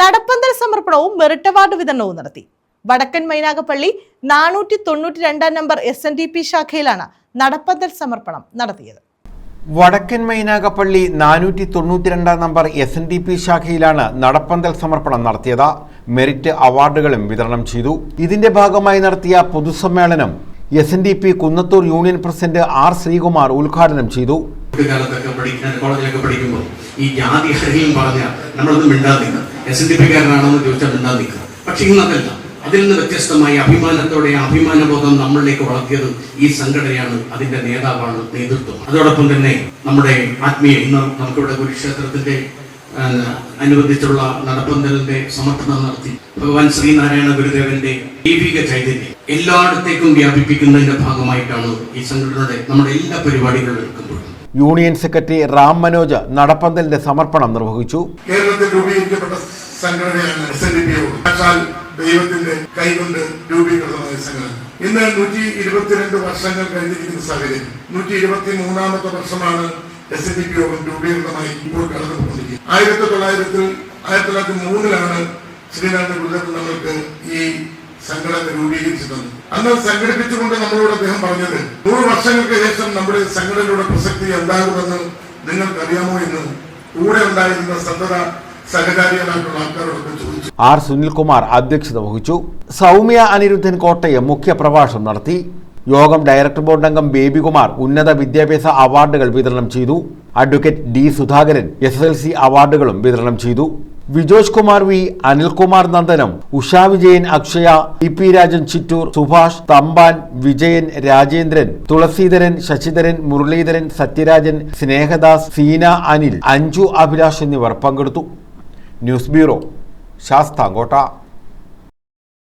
നടപ്പന്തൽ സമർപ്പണവും merit award വിതരണവും നടത്തി. വടക്കൻ മൈനാഗപ്പള്ളി നാനൂറ്റി തൊണ്ണൂറ്റി രണ്ടാം number S N D P ശാഖയിലാണ് നടപ്പന്തൽ സമർപ്പണം നടത്തിയത്. വടക്കൻ മൈനാഗപ്പള്ളി നാനൂറ്റി തൊണ്ണൂറ്റി രണ്ടാം number S N D P ശാഖയിലാണ് നടപ്പന്തൽ സമർപ്പണം നടത്തിയത്. മെറിറ്റ് അവാർഡുകളും വിതരണം ചെയ്തു. ഇതിന്റെ ഭാഗമായി നടത്തിയ പൊതുസമ്മേളനം S N D P Kunnathur union president R Sreekumar ഉദ്ഘാടനം ചെയ്തു. കുട്ടിക്കാലത്തൊക്കെ പഠിക്കാൻ കോളേജിലൊക്കെ പഠിക്കുമ്പോൾ ഈ ജാതി ആരെങ്കിലും പറഞ്ഞാൽ നമ്മളൊന്നും മിണ്ടാതെ നിൽക്കുക എസ് ഡി പിക്കാരനാണെന്ന് ചോദിച്ചാൽ എന്താ നിൽക്കുക. പക്ഷെ ഇന്നതല്ല. അതിൽ നിന്ന് വ്യത്യസ്തമായി അഭിമാനത്തോടെ അഭിമാനബോധം നമ്മളിലേക്ക് വളർത്തിയത് ഈ സംഘടനയാണ്. അതിന്റെ നേതാവാണ് നേതൃത്വം. അതോടൊപ്പം തന്നെ നമ്മുടെ ആത്മീയ ഇന്ന് നമുക്കിവിടെ കുരുക്ഷേത്രത്തിന്റെ അനുബന്ധിച്ചുള്ള നടപ്പന്തലിന്റെ സമർപ്പണം നടത്തി. ഭഗവാൻ ശ്രീനാരായണ ഗുരുദേവന്റെ ദൈവിക ചൈതന്യം എല്ലായിടത്തേക്കും വ്യാപിപ്പിക്കുന്നതിന്റെ ഭാഗമായിട്ടാണ് ഈ സംഘടനയുടെ നമ്മുടെ എല്ലാ പരിപാടികളും എടുക്കുമ്പോഴും യൂണിയൻ സെക്രട്ടറി റാം മനോജ് നടപ്പന്തലിന്റെ സമർപ്പണം നിർവഹിച്ചു. കേരളത്തിൽ രൂപീകരിക്കപ്പെട്ട ദൈവത്തിന്റെ ഇന്ന് നൂറ്റി ഇരുപത്തിരണ്ട് വർഷങ്ങൾ കഴിഞ്ഞിരിക്കുന്ന സാഹചര്യം. നൂറ്റി ഇരുപത്തി മൂന്നാമത്തെ വർഷമാണ് എസ് എൻ ഡി പി യോഗം രൂപീകൃതമായി ഇപ്പോൾ കടന്നുപോകുന്നത്. ആയിരത്തി തൊള്ളായിരത്തിൽ ആയിരത്തി തൊള്ളായിരത്തി മൂന്നിലാണ് ശ്രീനാരായണ ഗുരുദേവൻ നമ്മൾക്ക് സംഘടന രൂപീകരിച്ചിട്ടുണ്ട്. അന്ന് സംഘടിപ്പിച്ചുകൊണ്ട് നമ്മളോട് അദ്ദേഹം പറഞ്ഞത് നൂറ് വർഷങ്ങൾക്ക് ശേഷം നമ്മുടെ സംഘടനയുടെ പ്രസക്തി എന്താകുമെന്ന് നിങ്ങൾക്കറിയാമോ എന്ന് കൂടെ ഉണ്ടായിരുന്ന സന്തത ആർ സുനിൽകുമാർ അധ്യക്ഷത വഹിച്ചു. സൗമ്യ അനിരുദ്ധൻ കോട്ടയം മുഖ്യപ്രഭാഷണം നടത്തി. യോഗം ഡയറക്ടർ ബോർഡ് അംഗം ബേബികുമാർ ഉന്നത വിദ്യാഭ്യാസ അവാർഡുകൾ വിതരണം ചെയ്തു. അഡ്വക്കേറ്റ് ഡി സുധാകരൻ എസ് അവാർഡുകളും വിതരണം ചെയ്തു. Vijosh Kumar V Anilkumar Nandanam Usha Vijayan Akshaya E P Rajan Chittoor Subhash Thampan Vijayan Rajendran Thulaseedharan Sasidharan Muraleedharan Sathyarajan Snehadas Seena Anil Anju Abhilash എന്നിവർ പങ്കെടുത്തു. News bureau Sasthamkotta.